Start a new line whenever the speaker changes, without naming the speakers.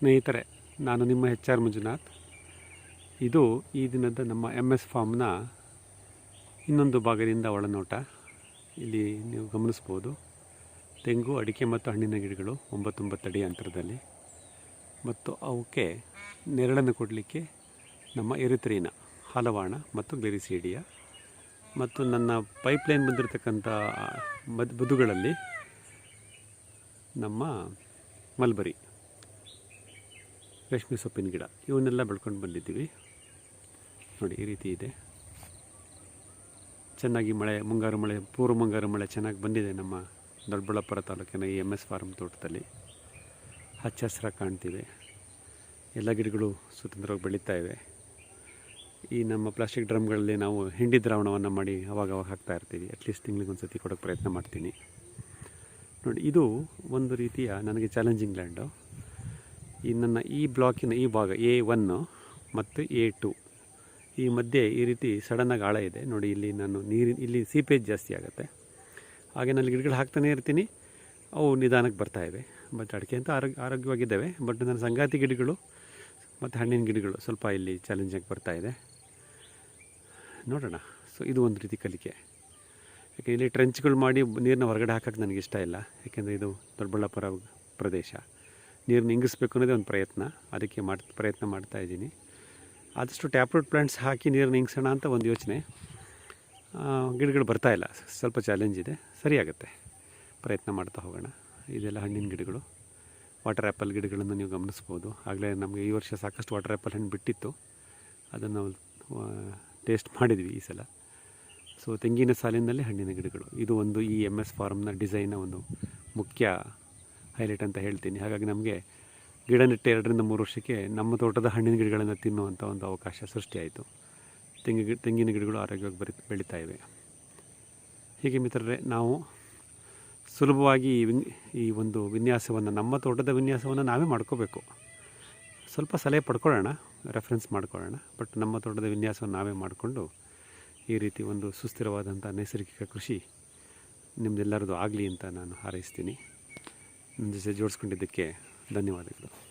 ಸ್ನೇಹಿತರೆ, ನಾನು ನಿಮ್ಮ ಎಚ್ ಆರ್ ಮಂಜುನಾಥ್. ಇದು ಈ ದಿನದ ನಮ್ಮ ಎಂ ಎಸ್ ಫಾರ್ಮ್ನ ಇನ್ನೊಂದು ಭಾಗದಿಂದ ಒಳನೋಟ. ಇಲ್ಲಿ ನೀವು ಗಮನಿಸ್ಬೋದು ತೆಂಗು, ಅಡಿಕೆ ಮತ್ತು ಹಣ್ಣಿನ ಗಿಡಗಳು ಒಂಬತ್ತೊಂಬತ್ತು ಅಡಿ ಅಂತರದಲ್ಲಿ. ಮತ್ತು ಅವಕ್ಕೆ ನೆರಳನ್ನು ಕೊಡಲಿಕ್ಕೆ ನಮ್ಮ ಎರಿತ್ರೀನ ಹಲವಾಣ ಮತ್ತು ಗ್ಲೆರಿಸಿಡಿಯ ಮತ್ತು ನನ್ನ ಪೈಪ್ಲೈನ್ ಬಂದಿರತಕ್ಕಂಥ ಮದ್ ಬದುಗಳಲ್ಲಿ ನಮ್ಮ ಮಲ್ಬರಿ. ರೇಷ್ಮೆ ಸೊಪ್ಪಿನ ಗಿಡ, ಇವನ್ನೆಲ್ಲ ಬೆಳ್ಕೊಂಡು ಬಂದಿದ್ದೀವಿ. ನೋಡಿ, ಈ ರೀತಿ ಇದೆ. ಚೆನ್ನಾಗಿ ಮಳೆ, ಮುಂಗಾರು ಮಳೆ, ಪೂರ್ವ ಮುಂಗಾರು ಮಳೆ ಚೆನ್ನಾಗಿ ಬಂದಿದೆ ನಮ್ಮ ದೊಡ್ಡಬಳ್ಳಾಪುರ ತಾಲೂಕಿನ ಈ ಎಂ ಎಸ್ ಫಾರ್ಮ್ ತೋಟದಲ್ಲಿ. ಹಚ್ಚ ಹಸಿರಾಗಿ ಕಾಣ್ತಿವೆ ಎಲ್ಲ ಗಿಡಗಳು ಸ್ವತಂತ್ರವಾಗಿ ಬೆಳೀತಾ ಇವೆ. ಈ ನಮ್ಮ ಪ್ಲಾಸ್ಟಿಕ್ ಡ್ರಮ್ಗಳಲ್ಲಿ ನಾವು ಹಿಂಡಿ ದ್ರಾವಣವನ್ನು ಮಾಡಿ ಅವಾಗ ಅವಾಗ ಹಾಕ್ತಾ ಇರ್ತೀವಿ. ಅಟ್ಲೀಸ್ಟ್ ತಿಂಗಳಿಗೆ ಒಂದು ಸತಿ ಕೊಡೋಕ್ಕೆ ಪ್ರಯತ್ನ ಮಾಡ್ತೀನಿ. ನೋಡಿ, ಇದು ಒಂದು ರೀತಿಯ ನನಗೆ ಚಾಲೆಂಜಿಂಗ್ ಲ್ಯಾಂಡು ಈ ನನ್ನ ಈ ಬ್ಲಾಕಿನ ಈ ಭಾಗ ಎ ಒನ್ನು ಮತ್ತು ಎ ಟು. ಈ ಮಧ್ಯೆ ಈ ರೀತಿ ಸಡನ್ನಾಗಿ ಆಳ ಇದೆ. ನೋಡಿ, ಇಲ್ಲಿ ನಾನು ನೀರಿನ ಇಲ್ಲಿ ಸೀಪೇಜ್ ಜಾಸ್ತಿ ಆಗುತ್ತೆ. ಹಾಗೆ ನಾನು ಗಿಡಗಳು ಹಾಕ್ತಾನೆ ಇರ್ತೀನಿ. ಅವು ನಿಧಾನಕ್ಕೆ ಬರ್ತಾ ಇವೆ. ಬಟ್ ಅಡಿಕೆ ಅಂತ ಆರೋಗ್ಯ ಆರೋಗ್ಯವಾಗಿದ್ದಾವೆ. ಬಟ್ ನನ್ನ ಸಂಗಾತಿ ಗಿಡಗಳು ಮತ್ತು ಹಣ್ಣಿನ ಗಿಡಗಳು ಸ್ವಲ್ಪ ಇಲ್ಲಿ ಚಾಲೆಂಜಾಗಿ ಬರ್ತಾ ಇದೆ. ನೋಡೋಣ. ಸೊ ಇದು ಒಂದು ರೀತಿ ಕಲಿಕೆ. ಯಾಕೆ, ಇಲ್ಲಿ ಟ್ರೆಂಚ್ಗಳು ಮಾಡಿ ನೀರನ್ನ ಹೊರಗಡೆ ಹಾಕೋಕ್ಕೆ ನನಗೆ ಇಷ್ಟ ಇಲ್ಲ. ಯಾಕೆಂದರೆ ಇದು ದೊಡ್ಡಬಳ್ಳಾಪುರ ಪ್ರದೇಶ. ನೀರನ್ನ ಇಂಗಿಸ್ಬೇಕು ಅನ್ನೋದೇ ಒಂದು ಪ್ರಯತ್ನ. ಅದಕ್ಕೆ ಮಾಡಿ, ಪ್ರಯತ್ನ ಮಾಡ್ತಾ ಇದ್ದೀನಿ. ಆದಷ್ಟು ಟ್ಯಾಪ್ರೂಟ್ ಪ್ಲಾಂಟ್ಸ್ ಹಾಕಿ ನೀರನ್ನ ಇಂಗಿಸೋಣ ಅಂತ ಒಂದು ಯೋಚನೆ. ಗಿಡಗಳು ಬರ್ತಾ ಇಲ್ಲ. ಸ್ವಲ್ಪ ಚಾಲೆಂಜ್ ಇದೆ. ಸರಿಯಾಗುತ್ತೆ ಪ್ರಯತ್ನ ಮಾಡ್ತಾ ಹೋಗೋಣ. ಇದೆಲ್ಲ ಹಣ್ಣಿನ ಗಿಡಗಳು. ವಾಟರ್ ಆ್ಯಪಲ್ ಗಿಡಗಳನ್ನು ನೀವು ಗಮನಿಸ್ಬೋದು. ಆಗಲೇ ನಮಗೆ ಈ ವರ್ಷ ಸಾಕಷ್ಟು ವಾಟರ್ ಆ್ಯಪಲ್ ಹಣ್ಣು ಬಿಟ್ಟಿತ್ತು. ಅದನ್ನು ಟೇಸ್ಟ್ ಮಾಡಿದ್ವಿ ಈ ಸಲ. ಸೊ ತೆಂಗಿನ ಸಾಲಿನಲ್ಲಿ ಹಣ್ಣಿನ ಗಿಡಗಳು. ಇದು ಒಂದು ಈ ಎಂ ಎಸ್ ಫಾರ್ಮ್ನ ಡಿಸೈನ್ನ ಒಂದು ಮುಖ್ಯ ಹೈಲೈಟ್ ಅಂತ ಹೇಳ್ತೀನಿ. ಹಾಗಾಗಿ ನಮಗೆ ಗಿಡ ನೆಟ್ಟು ಎರಡರಿಂದ ಮೂರು ವರ್ಷಕ್ಕೆ ನಮ್ಮ ತೋಟದ ಹಣ್ಣಿನ ಗಿಡಗಳನ್ನು ತಿನ್ನುವಂಥ ಒಂದು ಅವಕಾಶ ಸೃಷ್ಟಿಯಾಯಿತು ತೆಂಗಿ ಗಿಡ ತೆಂಗಿನ ಗಿಡಗಳು ಆರೋಗ್ಯವಾಗಿ ಬರಿ, ಬೆಳೀತಾ ಇವೆ. ಹೀಗೆ ಮಿತ್ರರೇ, ನಾವು ಸುಲಭವಾಗಿ ಈ ವಿನ್, ಈ ಒಂದು ವಿನ್ಯಾಸವನ್ನು, ನಮ್ಮ ತೋಟದ ವಿನ್ಯಾಸವನ್ನು ನಾವೇ ಮಾಡ್ಕೋಬೇಕು. ಸ್ವಲ್ಪ ಸಲಹೆ ಪಡ್ಕೊಳ್ಳೋಣ ರೆಫರೆನ್ಸ್ ಮಾಡ್ಕೊಳ್ಳೋಣ ಬಟ್ ನಮ್ಮ ತೋಟದ ವಿನ್ಯಾಸವನ್ನು ನಾವೇ ಮಾಡಿಕೊಂಡು ಈ ರೀತಿ ಒಂದು ಸುಸ್ಥಿರವಾದಂಥ ನೈಸರ್ಗಿಕ ಕೃಷಿ ನಿಮ್ಮದೆಲ್ಲರದು ಆಗಲಿ ಅಂತ ನಾನು ಹಾರೈಸ್ತೀನಿ. ನನ್ನ ಜೊತೆ ಜೋಡಿಸ್ಕೊಂಡಿದ್ದಕ್ಕೆ ಧನ್ಯವಾದಗಳು.